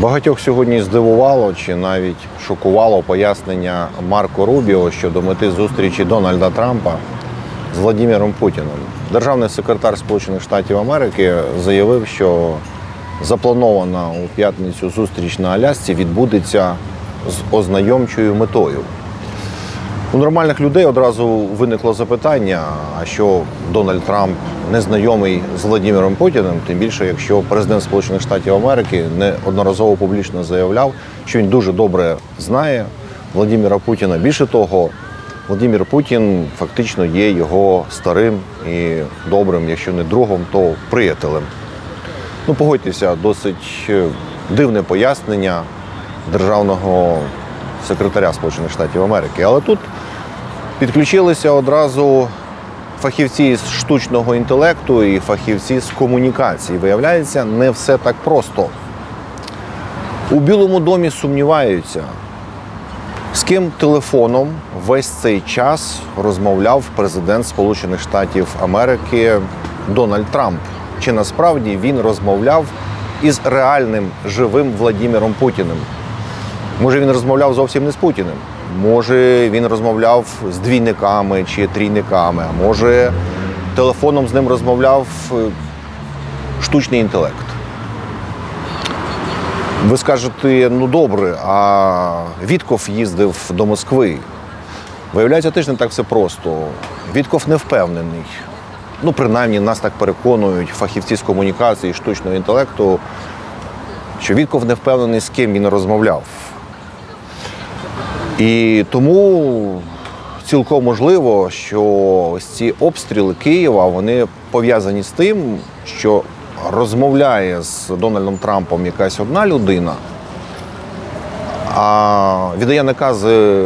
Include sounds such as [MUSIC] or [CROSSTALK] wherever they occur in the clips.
Багатьох сьогодні здивувало чи навіть шокувало пояснення Марко Рубіо щодо мети зустрічі Дональда Трампа з Владимиром Путіним. Державний секретар Сполучених Штатів Америки заявив, що запланована у п'ятницю зустріч на Алясці відбудеться з ознайомчою метою. У нормальних людей одразу виникло запитання: а що Дональд Трамп не знайомий з Владимиром Путіним, тим більше, якщо президент Сполучених Штатів Америки неодноразово публічно заявляв, що він дуже добре знає Владимира Путіна. Більше того, Владимир Путін фактично є його старим і добрим, якщо не другом, то приятелем. Ну, погодьтеся, досить е, дивне пояснення державного секретаря Сполучених Штатів Америки. Але тут підключилися одразу фахівці з штучного інтелекту і фахівці з комунікації. Виявляється, не все так просто. У Білому домі сумніваються, з ким телефоном весь цей час розмовляв президент Сполучених Штатів Америки Дональд Трамп. Чи насправді він розмовляв із реальним живим Владимиром Путіним? Може, він розмовляв зовсім не з Путіним. Може, він розмовляв з двійниками чи трійниками, а може, телефоном з ним розмовляв е, штучний інтелект. Ви скажете, ну добре, а Вітков їздив до Москви. Виявляється, теж не так все просто. Вітков не впевнений. Ну, принаймні, нас так переконують фахівці з комунікації, штучного інтелекту, що Вітков не впевнений, з ким він розмовляв. І тому цілком можливо, що ось ці обстріли Києва вони пов'язані з тим, що розмовляє з Дональдом Трампом якась одна людина, а віддає накази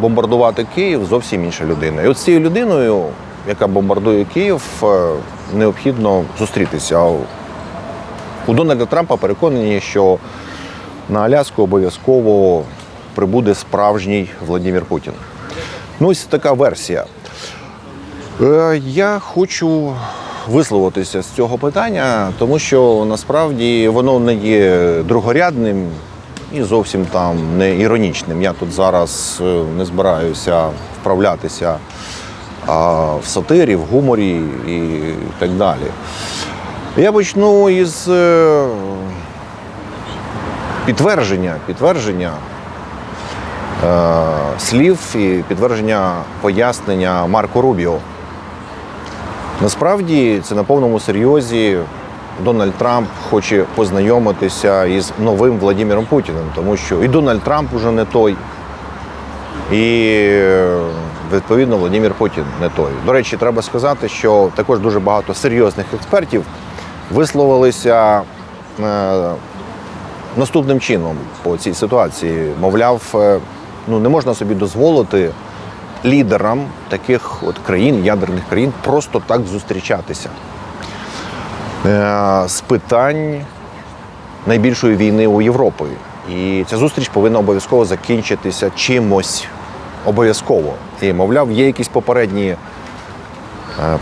бомбардувати Київ зовсім інша людина. І от з цією людиною, яка бомбардує Київ, е, необхідно зустрітися. У Дональда Трампа переконані, що на Аляску обов'язково прибуде справжній Владимир Путін. Ну, ось така версія. Е, Я хочу висловитися з цього питання, тому що насправді воно не є другорядним і зовсім там не іронічним. Я тут зараз е, не збираюся вправлятися а, в сатирі, в гуморі і так далі. Я почну із е, підтвердження, підтвердження слів і підтвердження пояснення Марко Рубіо. Насправді це на повному серйозі Дональд Трамп хоче познайомитися із новим Владимиром Путіним, тому що і Дональд Трамп уже не той, і е, відповідно Владимир Путін не той. До речі, треба сказати, що також дуже багато серйозних експертів висловилися е, наступним чином по цій ситуації. Мовляв, е, ну не можна собі дозволити лідерам таких от країн, ядерних країн, просто так зустрічатися. Е, З питань найбільшої війни у Європі. І ця зустріч повинна обов'язково закінчитися чимось обов'язково. І, мовляв, є якісь попередні е,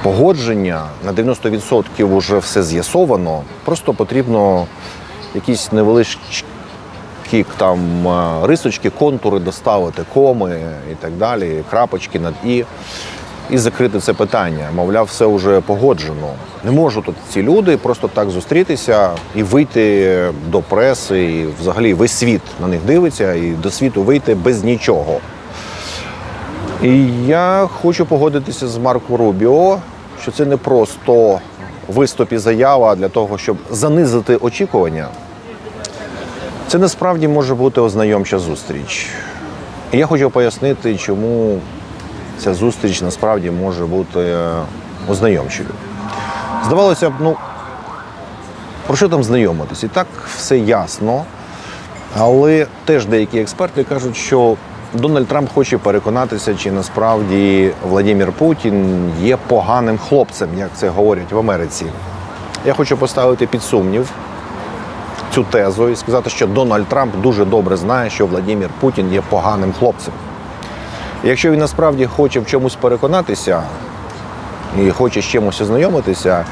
погодження, на 90% вже все з'ясовано. Просто потрібно якісь невеличкі там е, рисочки, контури доставити, коми і так далі, крапочки над і. І закрити це питання. Мовляв, все вже погоджено. Не можуть тут ці люди просто так зустрітися і вийти до преси, і взагалі весь світ на них дивиться, і до світу вийти без нічого. І я хочу погодитися з Марко Рубіо, що це не просто виступ і заява для того, щоб занизити очікування. Це насправді може бути ознайомча зустріч. І я хочу пояснити, чому ця зустріч насправді може бути е, ознайомчою. Здавалося б, ну про що там знайомитись? І так все ясно. Але теж деякі експерти кажуть, що Дональд Трамп хоче переконатися, чи насправді Владимир Путін є поганим хлопцем, як це говорять в Америці. Я хочу поставити під сумнів цю тезу і сказати, що Дональд Трамп дуже добре знає, що Владимир Путін є поганим хлопцем. Якщо він насправді хоче в чомусь переконатися і хоче з чимось ознайомитися,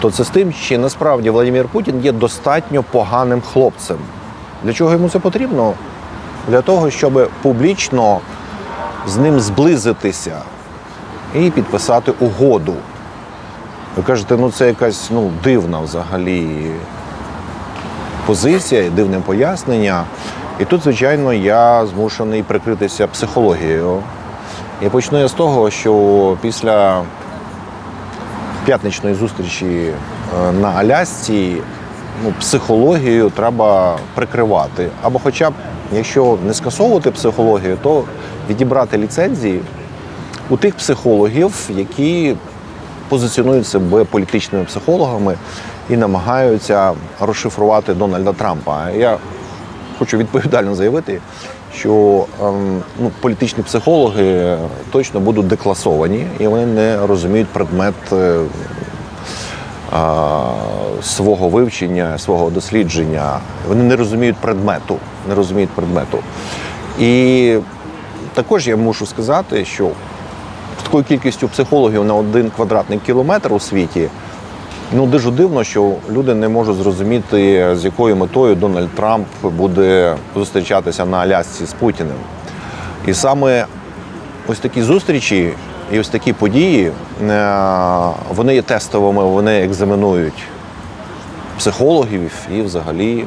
то це з тим, чи насправді Владимир Путін є достатньо поганим хлопцем. Для чого йому це потрібно? Для того, щоб публічно з ним зблизитися і підписати угоду. Ви кажете, ну це якась ну, дивна взагалі позиція, дивне пояснення. І тут, звичайно, я змушений прикритися психологією. І почну я з того, що після п'ятничної зустрічі е, на Алясці ну, психологію треба прикривати. Або хоча б, якщо не скасовувати психологію, то відібрати ліцензії у тих психологів, які позиціонують себе політичними психологами і намагаються розшифрувати Дональда Трампа. Я хочу відповідально заявити, що ем, ну, політичні психологи точно будуть декласовані і вони не розуміють предмет е, а, свого вивчення, свого дослідження. Вони не розуміють предмету, не розуміють предмету. І також я мушу сказати, що з такою кількістю психологів на один квадратний кілометр у світі. Ну, дуже дивно, що люди не можуть зрозуміти, з якою метою Дональд Трамп буде зустрічатися на Алясці з Путіним. І саме ось такі зустрічі і ось такі події, е, вони є тестовими, вони екзаменують психологів і взагалі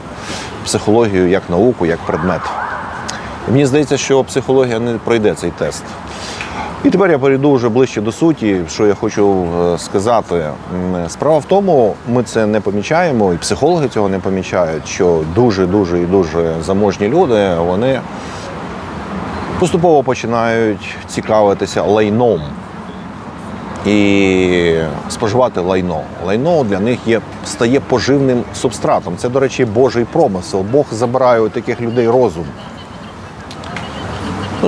психологію як науку, як предмет. Мені здається, що психологія не пройде цей тест. І тепер я перейду вже ближче до суті, що я хочу е, сказати. Справа в тому, ми це не помічаємо, і психологи цього не помічають, що дуже, дуже і дуже заможні люди вони поступово починають цікавитися лайном і споживати лайно. Лайно для них є, стає поживним субстратом. Це, до речі, Божий промисел. Бог забирає у таких людей розум.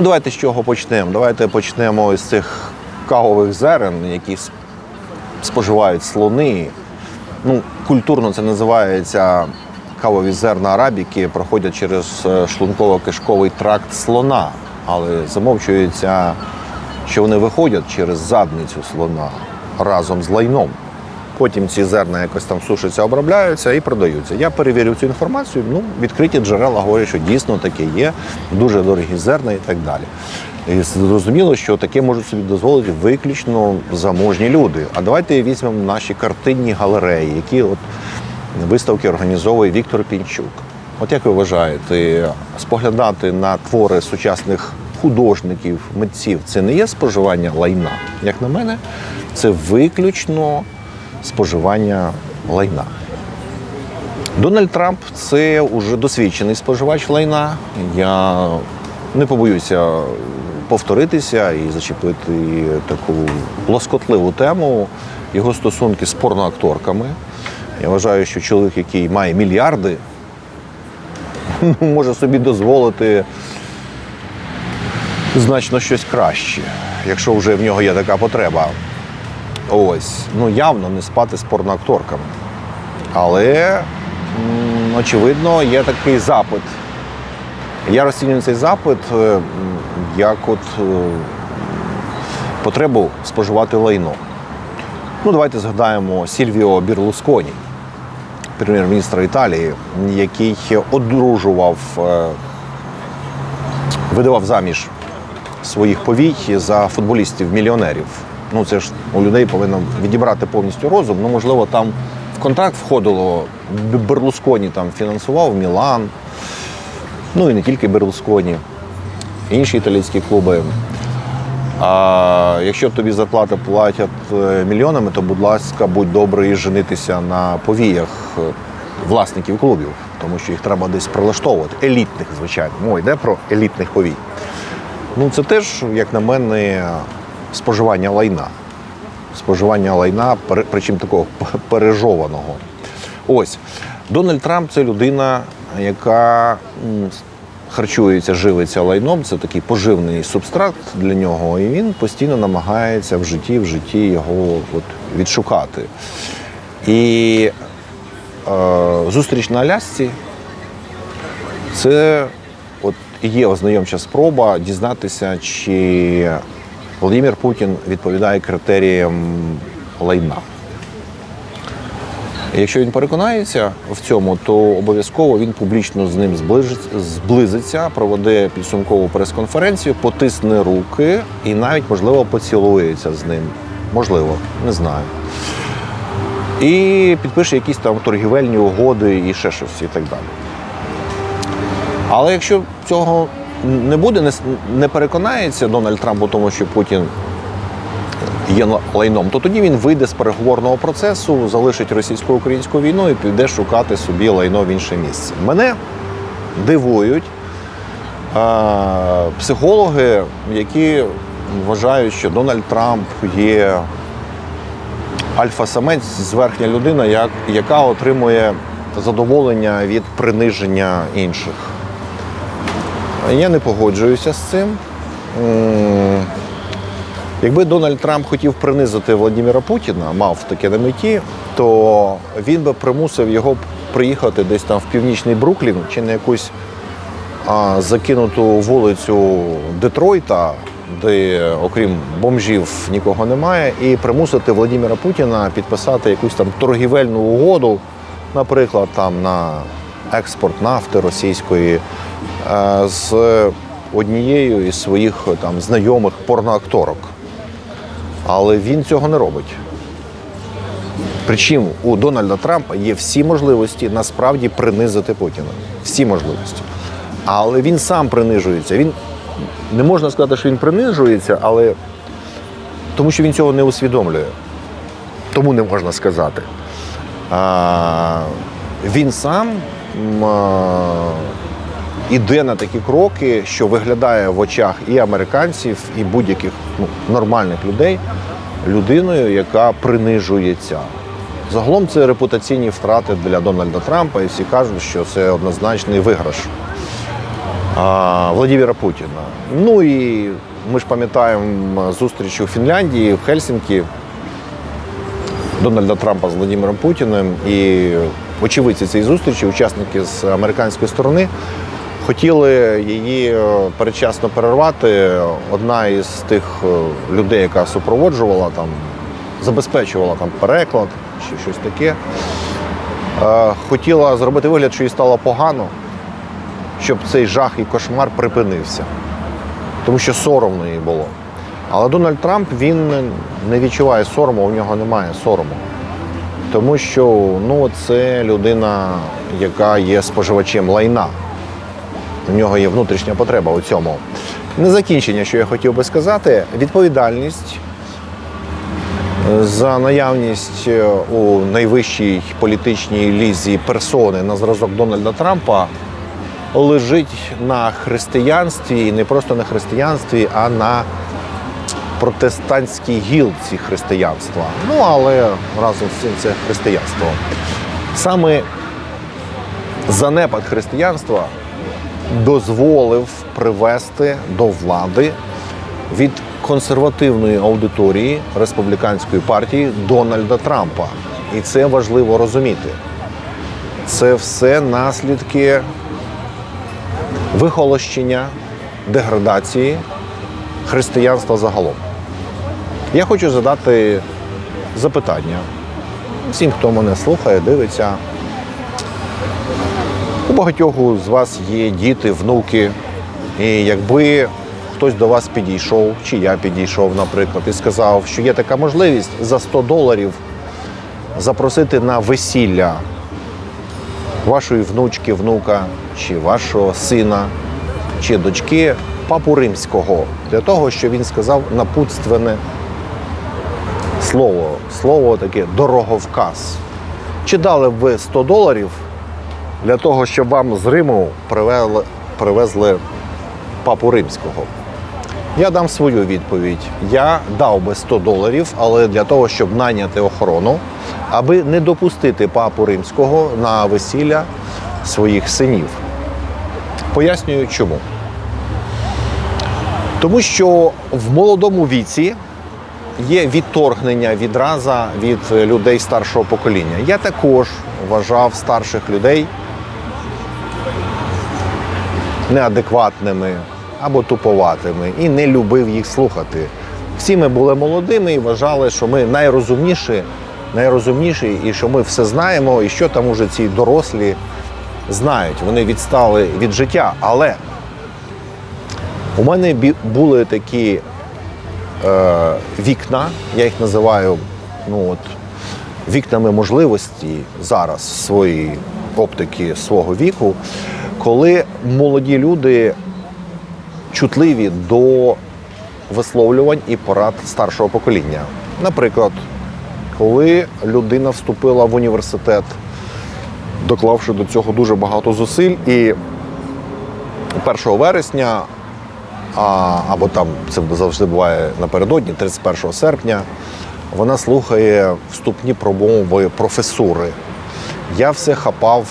Ну, давайте з чого почнемо. Давайте почнемо з цих кавових зерен, які споживають слони. Ну, культурно це називається кавові зерна арабіки, проходять через е, шлунково-кишковий тракт слона, але замовчується, що вони виходять через задницю слона разом з лайном. Потім ці зерна якось там сушаться, обробляються і продаються. Я перевірив цю інформацію. Ну, відкриті джерела говорять, що дійсно таке є, дуже дорогі зерна і так далі. І зрозуміло, що таке можуть собі дозволити виключно заможні люди. А давайте візьмемо наші картинні галереї, які от виставки організовує Віктор Пінчук. От як ви вважаєте, споглядати на твори сучасних художників, митців це не є споживання лайна? Як на мене, це виключно споживання лайна. Дональд Трамп це уже досвідчений споживач лайна. Я не побоюся повторитися і зачепити таку лоскотливу тему його стосунки з порноакторками. Я вважаю, що чоловік, який має мільярди, [LAUGHS] може собі дозволити значно щось краще, якщо вже в нього є така потреба. Ось, ну явно не спати з порноакторками. Але, очевидно, є такий запит. Я розцінюю цей запит е, як от е, потребу споживати лайно. Ну, давайте згадаємо Сільвіо Бірлусконі, прем'єр-міністра Італії, який одружував, е, видавав заміж своїх повій за футболістів-мільйонерів. Ну це ж у людей повинно відібрати повністю розум. Ну, можливо, там в контракт входило Берлусконі там фінансував Мілан, ну і не тільки Берлусконі, інші італійські клуби. А якщо тобі зарплати платять е, мільйонами, то, будь ласка, будь добрий женитися на повіях е, власників клубів, тому що їх треба десь прилаштовувати. Елітних, звичайно. Мова йде про елітних повій. Ну, це теж, як на мене, споживання лайна. Споживання лайна, причому такого пережованого. Ось. Дональд Трамп це людина, яка харчується, живиться лайном. Це такий поживний субстрат для нього, і він постійно намагається в житті, в житті його от, відшукати. І е, зустріч на Алясці це от є ознайомча спроба дізнатися, чи Володимир Путін відповідає критеріям лайна. Якщо він переконається в цьому, то обов'язково він публічно з ним зблизиться, проведе підсумкову прес-конференцію, потисне руки і навіть, можливо, поцілується з ним. Можливо, не знаю. І підпише якісь там торгівельні угоди і ще щось і так далі. Але якщо цього не буде, не, не переконається Дональд Трамп у тому, що Путін є лайном, то тоді він вийде з переговорного процесу, залишить російсько-українську війну і піде шукати собі лайно в інше місце. Мене дивують е, психологи, які вважають, що Дональд Трамп є альфа-самець, зверхня людина, як, яка отримує задоволення від приниження інших. Я не погоджуюся з цим. Якби Дональд Трамп хотів принизити Владимира Путіна, мав таке на меті, то він би примусив його приїхати десь там в північний Бруклін чи на якусь а, закинуту вулицю Детройта, де окрім бомжів нікого немає, і примусити Владимира Путіна підписати якусь там торгівельну угоду, наприклад, там на експорт нафти російської з однією із своїх там знайомих порноакторок. Але він цього не робить. Причому у Дональда Трампа є всі можливості насправді принизити Путіна. Всі можливості. Але він сам принижується. Він не можна сказати, що він принижується, але тому що він цього не усвідомлює. Тому не можна сказати. А, він сам а, іде на такі кроки, що виглядає в очах і американців, і будь-яких ну, нормальних людей людиною, яка принижується. Загалом це репутаційні втрати для Дональда Трампа, і всі кажуть, що це однозначний виграш а, Владимира Путіна. Ну і ми ж пам'ятаємо зустріч у Фінляндії в Хельсінкі Дональда Трампа з Владимиром Путіним. І очевидці цієї зустрічі, учасники з американської сторони, хотіли її е, передчасно перервати. Одна із тих е, людей, яка супроводжувала там, забезпечувала там переклад чи щось таке, е, хотіла зробити вигляд, що їй стало погано, щоб цей жах і кошмар припинився. Тому що соромно їй було. Але Дональд Трамп він не відчуває сорому, у нього немає сорому. Тому що ну, це людина, яка є споживачем лайна. У нього є внутрішня потреба у цьому. На закінчення, що я хотів би сказати, відповідальність е, за наявність е, у найвищій політичній лізі персони на зразок Дональда Трампа лежить на християнстві, і не просто на християнстві, а на протестантській гілці християнства. Ну, але разом з цим це християнство. Саме занепад християнства дозволив привести до влади від консервативної аудиторії республіканської партії Дональда Трампа. І це важливо розуміти. Це все наслідки вихолощення, деградації християнства загалом. Я хочу задати запитання всім, хто мене слухає, дивиться. У багатьох з вас є діти, внуки. І якби хтось до вас підійшов, чи я підійшов, наприклад, і сказав, що є така можливість за 100 доларів запросити на весілля вашої внучки, внука, чи вашого сина, чи дочки папу римського для того, щоб він сказав напутственне слово, слово таке дороговказ. Чи дали б ви 100 доларів для того, щоб вам з Риму привели, привезли папу римського? Я дам свою відповідь. Я дав би 100 доларів, але для того, щоб найняти охорону, аби не допустити папу римського на весілля своїх синів. Пояснюю чому. Тому що в молодому віці є відторгнення відраза від людей старшого покоління. Я також вважав старших людей неадекватними або туповатими і не любив їх слухати. Всі ми були молодими і вважали, що ми найрозумніші найрозумніші, і що ми все знаємо, і що там уже ці дорослі знають. Вони відстали від життя. Але у мене були такі е, вікна, я їх називаю ну, от, вікнами можливості зараз своєї оптики свого віку, коли молоді люди чутливі до висловлювань і порад старшого покоління. Наприклад, коли людина вступила в університет, доклавши до цього дуже багато зусиль, і 1 вересня, а, або там це завжди буває напередодні, 31 серпня, вона слухає вступні промови професури. Я все хапав,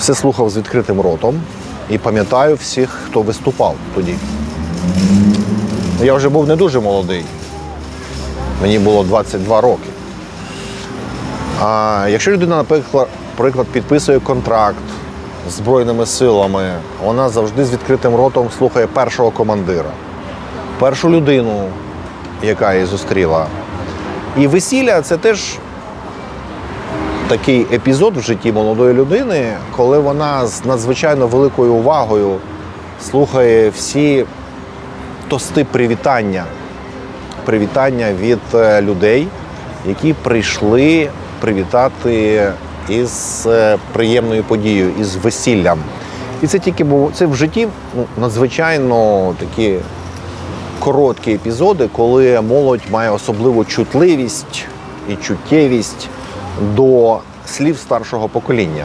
все слухав з відкритим ротом і пам'ятаю всіх, хто виступав тоді. Я вже був не дуже молодий. Мені було 22 роки. А якщо людина, наприклад, підписує контракт з Збройними силами, вона завжди з відкритим ротом слухає першого командира, першу людину, яка її зустріла. І весілля це теж такий епізод в житті молодої людини, коли вона з надзвичайно великою увагою слухає всі тости привітання, привітання від е, людей, які прийшли привітати із е, приємною подією, із весіллям. І це тільки був це в житті ну, надзвичайно такі короткі епізоди, коли молодь має особливу чутливість і чуттєвість до слів старшого покоління.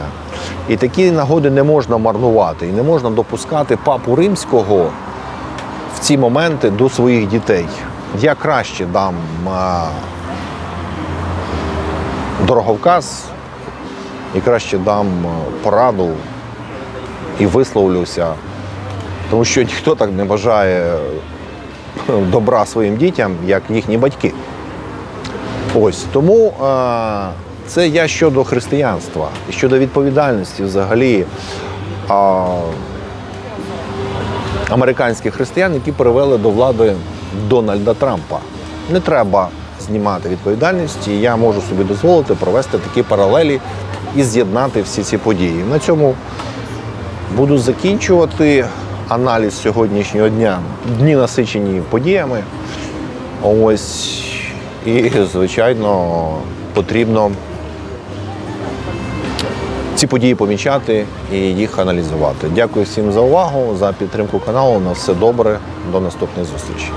І такі нагоди не можна марнувати, і не можна допускати папу римського в ці моменти до своїх дітей. Я краще дам дороговказ і краще дам пораду і висловлюся, тому що ніхто так не бажає е, добра своїм дітям, як їхні батьки. Ось тому це я щодо християнства щодо відповідальності взагалі а, американських християн, які привели до влади Дональда Трампа. Не треба знімати відповідальність, і я можу собі дозволити провести такі паралелі і з'єднати всі ці події. На цьому буду закінчувати аналіз сьогоднішнього дня. Дні насичені подіями. Ось і, звичайно, потрібно ці події помічати і їх аналізувати. Дякую всім за увагу, за підтримку каналу. На все добре. До наступних зустрічей.